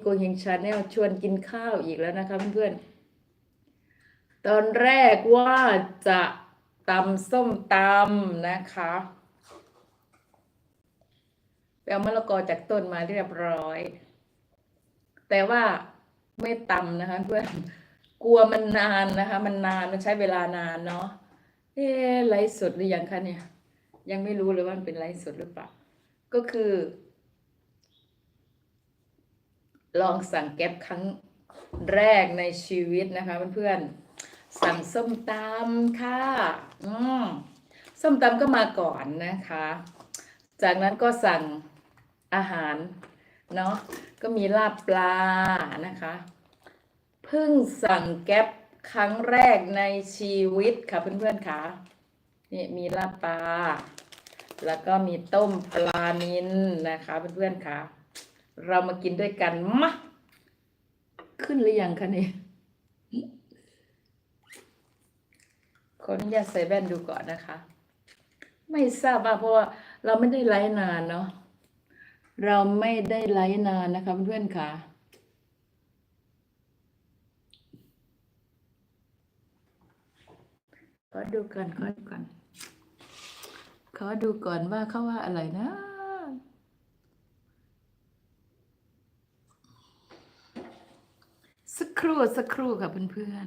โกเฮงชาแนลชวนกินข้าวอีกแล้วนะคะเพื่อนๆตอนแรกว่าจะตำส้มตำนะคะไปเอามะละกอจากต้นมาเรียบร้อย แต่ว่าไม่ตำนะคะ เพื่อนกลัวมันนานนะคะ มันนานมันใช้เวลานานเนาะเอ๊ไลฟ์สดหรือยังคะเนี่ย ยังไม่รู้เลยว่ามันเป็นไลฟ์สดหรือเปล่าก็คือ ลองสั่งแก๊ปครั้งแรกในชีวิตนะคะเพื่อนๆสั่งส้มตำค่ะอืมส้มตำก็มาก่อนนะคะ จากนั้นก็สั่งอาหารเนาะก็มีลาบปลานะคะเพิ่งสั่งแก๊ปครั้งแรกในชีวิตค่ะเพื่อนๆค่ะนี่มีลาบปลา แล้วก็มีต้มปลานิลนะคะเพื่อนๆค่ะ เรามากินด้วยกันมะขึ้นหรือยังคะเนี่ยขออนุญาตใส่แว่นดูก่อนนะคะ ไม่ทราบว่าเพราะว่าเราไม่ได้ไลฟ์นานเนาะเราไม่ได้ไลฟ์นานนะคะเพื่อนๆค่ะขอดูก่อนขอดูก่อนขอดูก่อนว่าเขาว่าอะไรนะ สัก ครู่สักครู่ค่ะเพื่อน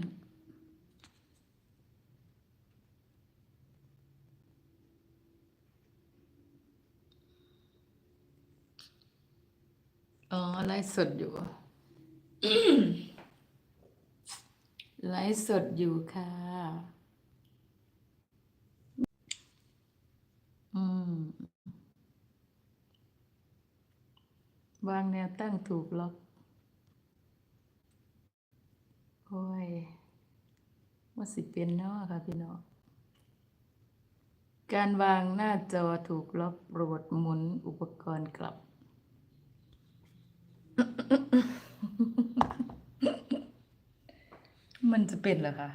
ๆอ๋อไลฟ์สดอยู่ไลฟ์สดอยู่ค่ะ อืม วางแนวตั้งถูกล็อก โอ้ยว่าสิเป็นเนาะค่ะพี่น้องการวางหน้าจอถูกล็อกโปรดหมุนอุปกรณ์กลับ มันจะเป็นเหรอคะ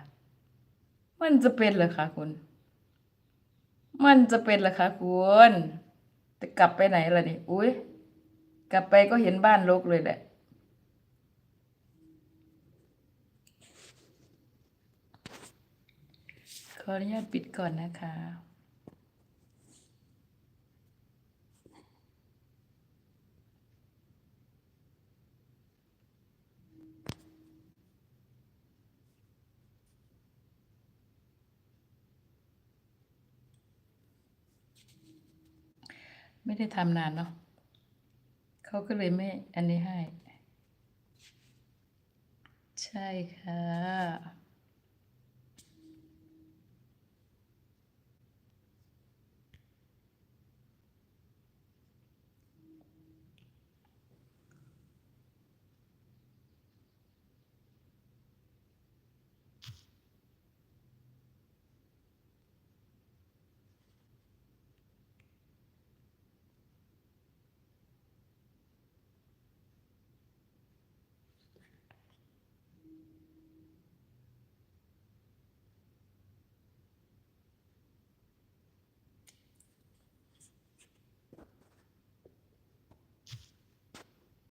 มันจะเป็นเหรอคะคุณ มันจะเป็นเหรอคะคุณจะกลับไปไหนล่ะนี่ อุ้ยกลับไปก็เห็นบ้านรกเลยแหละ ข ออนุญาตปิดก่อนนะคะ ไม่ได้ทำนานเนาะเขาก็เลยไม่ อันนี้ให้ ใช่ค่ะ